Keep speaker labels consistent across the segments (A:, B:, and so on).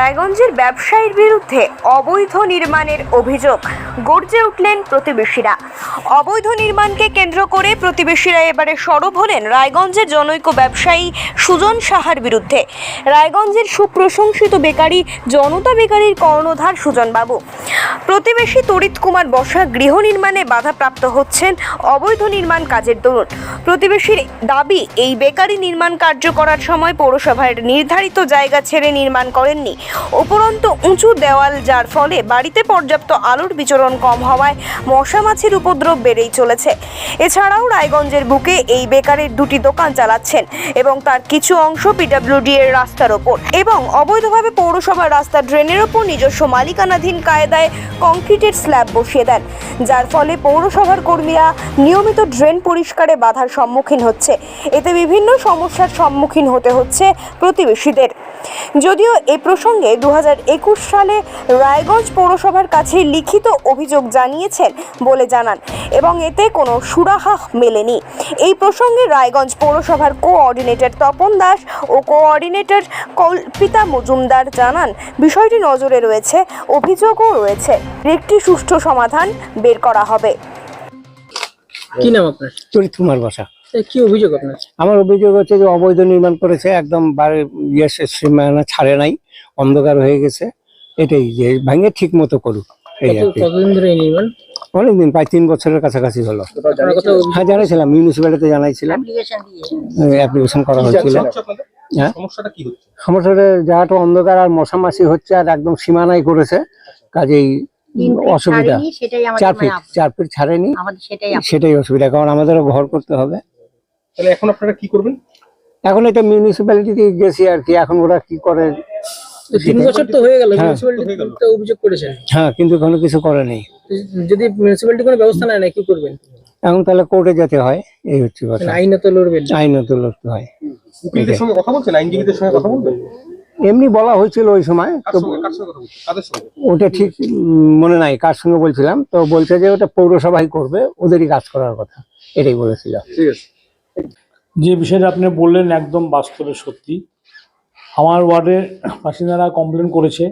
A: রায়গঞ্জের ব্যবসায়ীর বিরুদ্ধে অবৈধ নির্মাণের অভিযোগ গর্জে উঠলেন প্রতিবেশীরা। অবৈধ নির্মাণকে কেন্দ্র করে প্রতিবেশীরা এবারে সরব হলেন রায়গঞ্জের জনৈক ব্যবসায়ী সুজন সাহার বিরুদ্ধে। রায়গঞ্জের সুপ্রশংসিত বেকারি জনতা বেকারির কর্ণধার সুজনবাবু। প্রতিবেশী তড়িৎ কুমার বসা গৃহ নির্মাণে বাধাপ্রাপ্ত হচ্ছেন অবৈধ নির্মাণ কাজের দরুন। প্রতিবেশীর দাবি, এই বেকারি নির্মাণ কার্য করার সময় পৌরসভার নির্ধারিত জায়গা ছেড়ে নির্মাণ করেননি। উপরন্ত উঁচু দেওয়াল, যার ফলে বাড়িতে পর্যাপ্ত আলোর বিচরণ কম হওয়ায় মশা মাছির উপদ্রব বেড়েই চলেছে। এছাড়াও রায়গঞ্জের বুকে এই বেকারের দুটি দোকান চালাচ্ছেন এবং তার কিছু অংশ পিডাব্লিউডি এর রাস্তার ওপর। এবং অবৈধভাবে পৌরসভার রাস্তা ড্রেনের ওপর নিজস্ব মালিকানাধীন কায়দায় কংক্রিটের স্ল্যাব বসিয়ে দেন, যার ফলে পৌরসভার কর্মীরা নিয়মিত ড্রেন পরিষ্কারে বাধার সম্মুখীন হচ্ছে। এতে বিভিন্ন সমস্যার সম্মুখীন হতে হচ্ছে প্রতিবেশীদের। যদিও এ প্রসঙ্গে দু হাজার একুশ সালে রায়গঞ্জ পৌরসভার কাছে লিখিত অভিযোগ জানিয়েছেন বলে জানান এবং এতে কোনো সুরাহা মেলেনি। এই প্রসঙ্গে রায়গঞ্জ পৌরসভার কোঅর্ডিনেটর তপন দাস ও কোঅর্ডিনেটর কল্পিতা মজুমদার জানান বিষয়টি নজরে রয়েছে অভিযোগও রয়েছে। একটি সুষ্ঠু সমাধান বের করা হবে।
B: কি নাম আপনার?
C: চরিত কুমার বসা।
B: কি অভিযোগ আপনার?
C: আমার অভিযোগ হচ্ছে যে অবৈধ নির্মাণ করেছে একদম বাড়ি ইয়ে সীমানা ছাড়ে নাই অন্ধকার হয়ে গেছে। এটাই যে ভাঙে ঠিক মতো করুক এই
B: কত
C: আর কি।
B: কতদিন ধরে এই নির্মাণ?
C: অনেকদিন প্রায় তিন বছরের কাছাকাছি হলো। হ্যাঁ জানাইছিলাম। মিউনিসিপ্যালিটিতে জানাইছিলাম অ্যাপ্লিকেশন করা হয়েছিল। হ্যাঁ?
D: সমস্যাটা কি হচ্ছে?
C: সমস্যাটা জায়গাটা অন্ধকার আর মশামাছি হচ্ছে আর একদম সীমানায় করেছে কাজেই অসুবিধা।
E: ছাড়েনি, সেটাই আমাদের
C: চার
E: মানে
C: ফিট চার ফিট ছাড়েনি
E: সেটাই
C: সেটাই অসুবিধা কারণ আমাদেরও ঘর করতে হবে।
D: তাহলে এখন আপনারা কি করবেন?
C: এখন এটা মিউনিসিপ্যালিটিতে গেছি আর কি এখন ওরা কি করে?
B: তিন বছর তো হয়ে গেল
C: হ্যাঁ।
B: মিউনিসিপ্যালিটি তো অভিযোগ করেছেন
C: হ্যাঁ কিন্তু কোনো কিছু করেনি
B: তো যদি মিউনিসিপ্যালিটি কোনো ব্যবস্থা নেয় না কি করবেন?
C: এখন তাহলে কোর্টে যেতে হয় এই হচ্ছে কথা।
B: মানে আইনত লড়বেন।
C: আইনত লড়তে হয়।
D: উকিলদের সঙ্গে কথা বলছেন? আইনজীবীদের সঙ্গে কথা বলবেন?
C: এমনি বলা হয়েছিল ওই সময় তো
D: সঙ্গে কার সঙ্গে কথা বলছেন? কাদের সঙ্গে?
C: ওটা ঠিক মনে নাই কার সঙ্গে বলছিলাম তো বলছে যে ওটা পৌরসভাই করবে ওদেরই কাজ করার কথা এটাই বলেছিল।
D: ঠিক আছে।
F: যে বিষয়টা আপনি বললেন একদম বাস্তবে সত্যি আমার ওয়ার্ডের বাসিন্দারা কমপ্লেন করেছে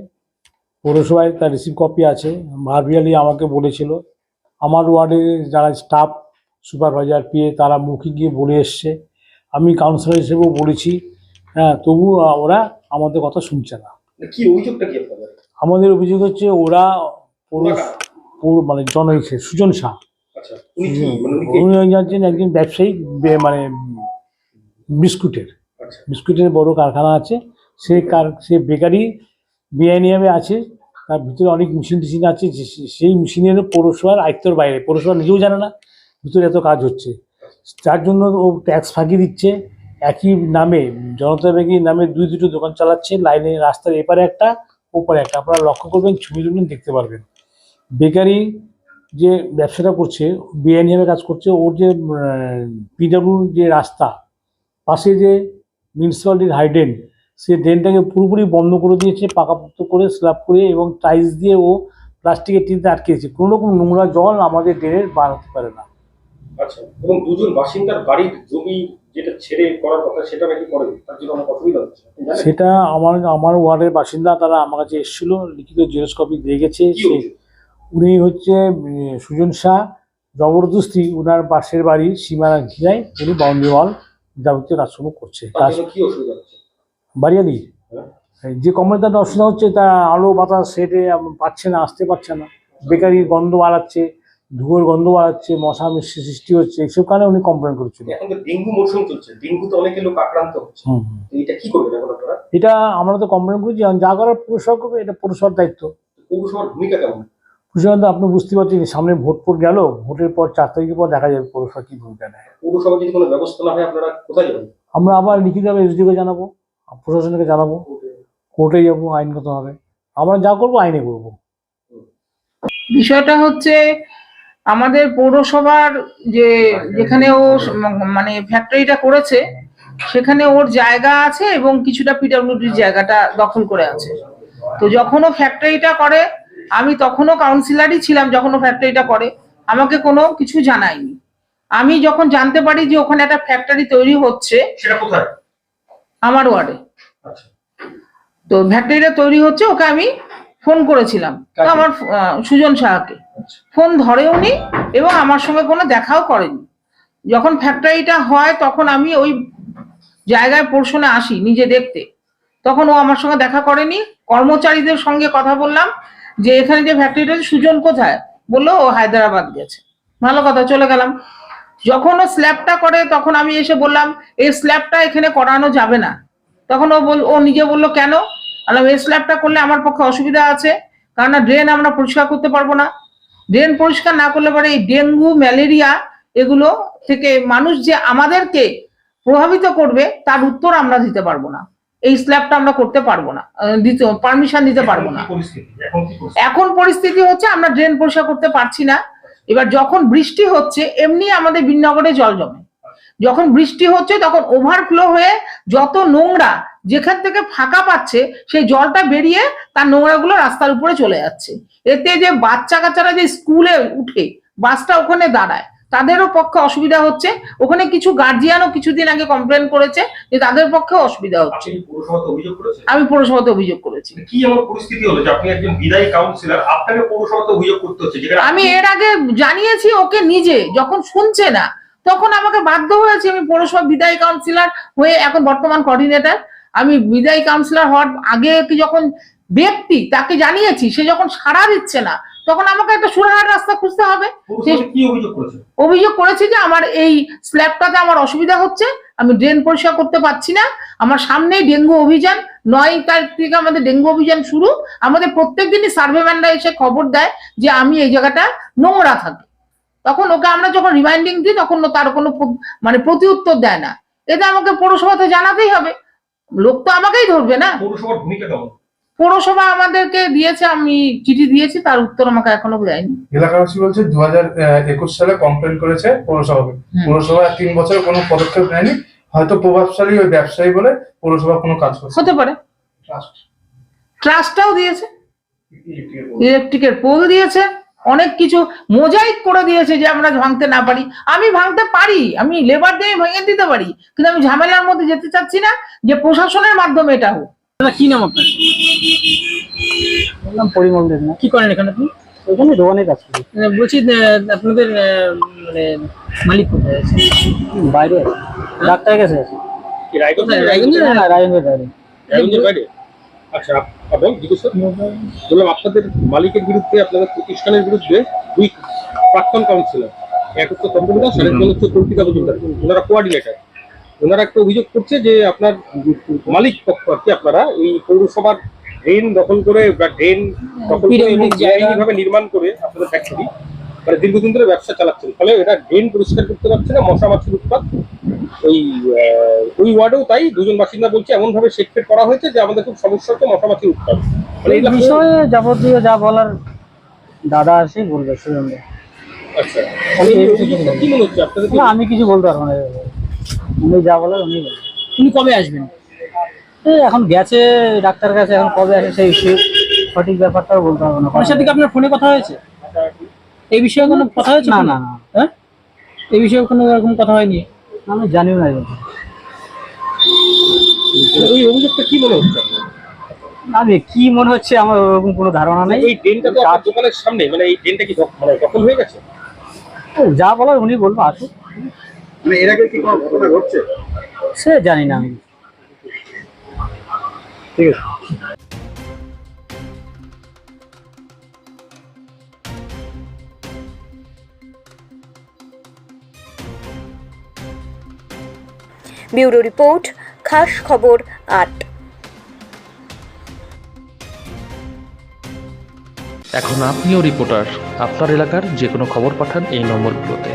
F: পৌরসভায় তার রিসিভ কপি আছে ভার্বিয়ালি আমাকে বলেছিল। আমার ওয়ার্ডে যারা স্টাফ সুপারভাইজার পিএ তারা মুখে গিয়ে বলে এসছে। আমি কাউন্সিলর হিসেবেও বলেছি হ্যাঁ তবু ওরা আমাদের কথা শুনছে না।
D: মানে কি অভিযোগটা কি
F: আমাদের অভিযোগ হচ্ছে ওরা মানে জন হয়েছে সুজন শাহ।
D: আচ্ছা উনি মানে
F: হচ্ছেন একজন ব্যবসায়ী বে- মানে বিস্কুটের।
D: আচ্ছা।
F: বিস্কুটের বড় কারখানা আছে। সে কার সে বেকারি বেআইনিভাবে আছে। তার ভিতরে অনেক মেশিন টেশিন আছে। যে- সেই মেশিনের পৌরসভার আয়ত্তর বাইরে। পৌরসভা নিজেও জানে না ভিতরে এত কাজ হচ্ছে। যার জন্য ও ট্যাক্স ফাঁকি দিচ্ছে। একই নামে জনতা ব্যাগির নামে দুই দুটো দোকান চালাচ্ছে। লাইনে রাস্তার এপারে একটা ওপারে একটা। আপনারা লক্ষ্য করবেন ছবি তুলবেন দেখতে পারবেন। বেকারি যে ব্যবসাটা করছে বেআইনিভাবে কাজ করছে। ওর যে পিডাব্লিউ যে রাস্তা পাশে যে মিউনিসিপ্যালিটির হাইডেন সে ড্রেনটাকে পুরোপুরি বন্ধ করে দিয়েছে পাকাপোক্ত করে স্ল্যাব করে এবং টাইলস দিয়ে ও প্লাস্টিকের টিনতে আটকেছে। কোনো রকম নোংরা জল আমাদের ড্রেনের বার হতে পারে না।
D: আচ্ছা এবং দুজন বাসিন্দার বাড়ির জমি যেটা ছেড়ে করার কথা সেটা নাকি করেন? তার জন্য অনেক অসুবিধা হচ্ছে।
F: সেটা আমার আমার ওয়ার্ডের বাসিন্দা তারা আমার কাছে এসেছিল লিখিত জেরক্স কপি দিয়ে গেছে। উনি হচ্ছে সুজন শাহ জবরদস্তি উনার পাশের বাড়ি সীমানা ঘিরায় উনি বাউন্ডারি ওয়াল যাবতীয় কাজকর্ম করছে। বাড়িয়ালি
D: হ্যাঁ।
F: যে কোম্পানিটার অসুবিধা হচ্ছে তা আলো বাতাস সেটে পাচ্ছে না আসতে পারছে না। বেকারির গন্ধ বাড়াচ্ছে ধুয়োর গন্ধ বাড়াচ্ছে মশা মিষ্টি সৃষ্টি হচ্ছে এইসব কারণে উনি কমপ্লেন করেছিল
D: এখন তো ডেঙ্গু মৌসুম চলছে। ডেঙ্গুতে অনেকে লোক আক্রান্ত হচ্ছে। এটা কি করবেন এখন আপনারা?
F: এটা আমরা তো কমপ্লেন করেছি যা করার পুরসভা করবে এটা পুরসভার দায়িত্ব।
D: পৌরসভার ভূমিকা কেমন?
F: পুরসভা তো আপনি বুঝতে পারছেন সামনে ভোট পর গেল ভোটের পর চার তারিখের পর দেখা যাবে পৌরসভা কি ভূমিকা নেয়।
D: পৌরসভা যদি কোনো ব্যবস্থা না হয় আপনারা কোথায় যাবেন?
F: আমরা আবার লিখিতভাবে এসডিকে জানাব প্রশাসনকে জানাব। কোর্টে। যাব আইনগতভাবে আমরা যা করব আইনে করব।
G: বিষয়টা হচ্ছে আমাদের পৌরসভার যে যেখানে ও মানে ফ্যাক্টরিটা করেছে সেখানে ওর জায়গা আছে এবং কিছুটা পিডব্লিউডির জায়গাটা দখল করে আছে। তো যখন ও ফ্যাক্টরিটা করে আমি তখনও কাউন্সিলরই ছিলাম যখন ও ফ্যাক্টরিটা করে। আমাকে কোনো কিছু জানায়নি। আমি যখন জানতে পারি যে ওখানে একটা ফ্যাক্টরি তৈরি হচ্ছে
D: সেটা কোথায়?
G: আমার ওয়ার্ডে
D: আচ্ছা।
G: তো ফ্যাক্টরিটা তৈরি হচ্ছে ওকে আমি ফোন করেছিলাম। তো আমার সুজন সাহাকে। ফোন ধরেও নি এবং আমার সঙ্গে কোনো দেখাও করেনি। যখন ফ্যাক্টরিটা হয় তখন আমি ওই জায়গায় পোর্শনে আসি নিজে দেখতে। তখন ও আমার সঙ্গে দেখা করেনি। কর্মচারীদের সঙ্গে কথা বললাম। যে এখানে যে ফ্যাক্টরিটা সুজন কোথায়? বলল, ও হায়দ্রাবাদ গেছে। ভালো কথা, চলে গেলাম। যখন ও স্ল্যাবটা করে, তখন আমি এসে বললাম, এই স্ল্যাবটা এখানে করানো যাবে না। তখন ও বল, ও নিজে বলল, কেন? বললাম, এই স্ল্যাবটা করলে আমার পক্ষে অসুবিধা আছে, কারণ ড্রেন আমরা পরিষ্কার করতে পারব না। ড্রেন পরিষ্কার না করলে পরে এই ডেঙ্গু, ম্যালেরিয়া এগুলো থেকে মানুষ যে আমাদেরকে প্রভাবিত করবে, তার উত্তর আমরা দিতে পারব না। এই স্ল্যাবটা আমরা করতে পারব না। দিতে পারমিশন দিতে পারব না।
D: এখন পরিস্থিতি?
G: এখন পরিস্থিতি হচ্ছে আমরা ড্রেন পরিষ্কার করতে পারছি না। এবার যখন বৃষ্টি হচ্ছে এমনি আমাদের বিনগরে জল জমে। যখন বৃষ্টি হচ্ছে তখন ওভারফ্লো হয়ে যত নোংরা যেখান থেকে ফাঁকা পাচ্ছে সেই জলটা বেরিয়ে তার নোংরাগুলো রাস্তার উপরে চলে যাচ্ছে। এতে যে বাচ্চা কাচ্চারা যে স্কুলে উঠে বাসটা ওখানে দাঁড়ায়। তাদেরও পক্ষে অসুবিধা হচ্ছে। ওখানে কিছু গার্জিয়ানও কিছুদিন আগে কমপ্লেন করেছে যে তাদের পক্ষে অসুবিধা হচ্ছে। আমি পৌরসভাতে অভিযোগ করেছি।
D: কি এমন পরিস্থিতি হলো যে আপনি একজন বিদায়ী কাউন্সিলর আপনাকে পৌরসভাতে অভিযোগ করতে হচ্ছে
G: আমি এর আগে জানিয়েছি ওকে নিজে যখন শুনছে না তখন আমাকে বাধ্য হয়েছে আমি পৌরসভা বিদায়ী কাউন্সিলর হয়ে এখন বর্তমান কোঅর্ডিনেটর আমি বিদায়ী কাউন্সিলর হওয়ার আগে কি যখন ব্যক্তি তাকে জানিয়েছি সে যখন সাড়া দিচ্ছে না তখন আমাকে একটা সুরাহার রাস্তা খুঁজতে হবে।
D: অভিযোগ
G: করেছে? যে আমার এই স্ল্যাবটাতে আমার অসুবিধা হচ্ছে আমি ড্রেন পরিষ্কার করতে পারছি না আমার সামনেই ডেঙ্গু অভিযান নয় তারিখ থেকে আমাদের ডেঙ্গু অভিযান শুরু আমাদের প্রত্যেক দিনই সার্ভেম্যানরা এসে খবর দেয় যে আমি এই জায়গাটা নোংরা থাকে। তখন ওকে আমরা যখন রিমাইন্ডিং দিই তখন তার কোনো মানে প্রতি উত্তর দেয় না। এটা আমাকে পৌরসভাতে জানাতেই হবে। লোক তো আমাকেই ধরবে না।
D: পৌরসভার ভূমিকা কেমন?
G: পৌরসভা আমাদেরকে দিয়েছে আমি চিঠি দিয়েছি তার উত্তর আমাকে এখনও দেয়নি।
E: এলাকাবাসী বলছে দু হাজার একুশ সালে কমপ্লেন করেছে পৌরসভাকে। পৌরসভা তিন বছর কোনো পদক্ষেপ নেয়নি হয়তো প্রভাবশালী ওই ব্যবসায়ী বলে পৌরসভা কোনো কাজ করছে।
G: হতে পারে। ট্রাস্টটাও দিয়েছে। ইলেকট্রিকের পোল দিয়েছে। অনেক কিছু মোজাইক করে দিয়েছে যে আমরা ভাঙতে না পারি। আমি ভাঙতে পারি আমি লেবার দিয়ে ভেঙে দিতে পারি কিন্তু আমি ঝামেলার মধ্যে যেতে চাচ্ছি না যে প্রশাসনের মাধ্যমে এটা হোক।
B: দাদা কি নাম আপনার?
H: বললাম পরিমল দেব না।
B: কি করেন এখানে আপনি?
H: ওইখানে দোকানে কাজ করি।
B: বলছি আপনাদের মানে মালিক কোথায় আছে?
H: বাইরে আছে। ডাক্তার কাছে আছে।
D: কি রায়গঞ্জ?
B: রায়গঞ্জে?
H: না? বাইরে।
D: রায়গঞ্জের বাইরে? আচ্ছা আপ- জিজ্ঞেস বললাম আপনাদের মালিকের বিরুদ্ধে আপনাদের প্রতিষ্ঠানের বিরুদ্ধে দুই প্রাক্তন কাউন্সিলর এক হচ্ছে তপন দাস আর একজন হচ্ছে কল্পিতা মজুমদার। ওনারা কোয়ার্ডিনেটর ওনারা একটা অভিযোগ করছে যে আপনার মালিক পক্ষ আর কি আপনারা এই পৌরসভার ড্রেন দখল করে বা ড্রেন দখল করে এবং এইভাবে নির্মাণ করে আপনাদের ফ্যাক্টরি মানে দীর্ঘদিন ধরে ব্যবসা চালাচ্ছেন। ফলে এটা ড্রেন পরিষ্কার করতে পারছে না মশা মাছির উৎপাত। ওই ওই ওয়ার্ডেও তাই দুজন বাসিন্দা বলছে এমন ভাবে সেটফেট করা হয়েছে যে আমাদের খুব সমস্যা হচ্ছে মশা মাছির উৎপাত। মানে
H: এই বিষয়ে যাবতীয় যা বলার দাদা আসে বলবে সুরেন্দ্র
D: আচ্ছা। মানে
H: আমি কিছু বলতে পারব না। উনি যা বলার উনি
B: উনি কবে আসবেন
H: এই এখন গেছে ডাক্তার কাছে এখন কবে আসে সেই সঠিক ব্যাপারটাও বলতে পারব না।
B: ওনার সাথে কি আপনার ফোনে কথা হয়েছে? এই বিষয়ে কোনো কথা হয়েছে
H: না না না।
B: হ্যাঁ? এই বিষয়ে কোনো এরকম কথা হয়নি?
H: আমি জানিও না এরকম।
D: ওই অভিযোগটা কি মনে হচ্ছে?
H: আমি কি মনে হচ্ছে আমার ওরকম কোনো ধারণা নেই।
D: এই ড্রেনটা তো আপনার দোকানের সামনে মানে এই ড্রেনটা কি মানে দখল হয়ে গেছে?
H: যা বলার উনি বলব আসুক।
D: মানে এর আগে কি কোনো ঘটনা ঘটছে?
H: সে জানি না আমি।
D: ঠিক আছে।
A: ব্যুরো রিপোর্ট খাস খবর আট।
I: এখন আপনিও রিপোর্টার। আপনার এলাকার যে কোনো খবর পাঠান এই নম্বরগুলোতে।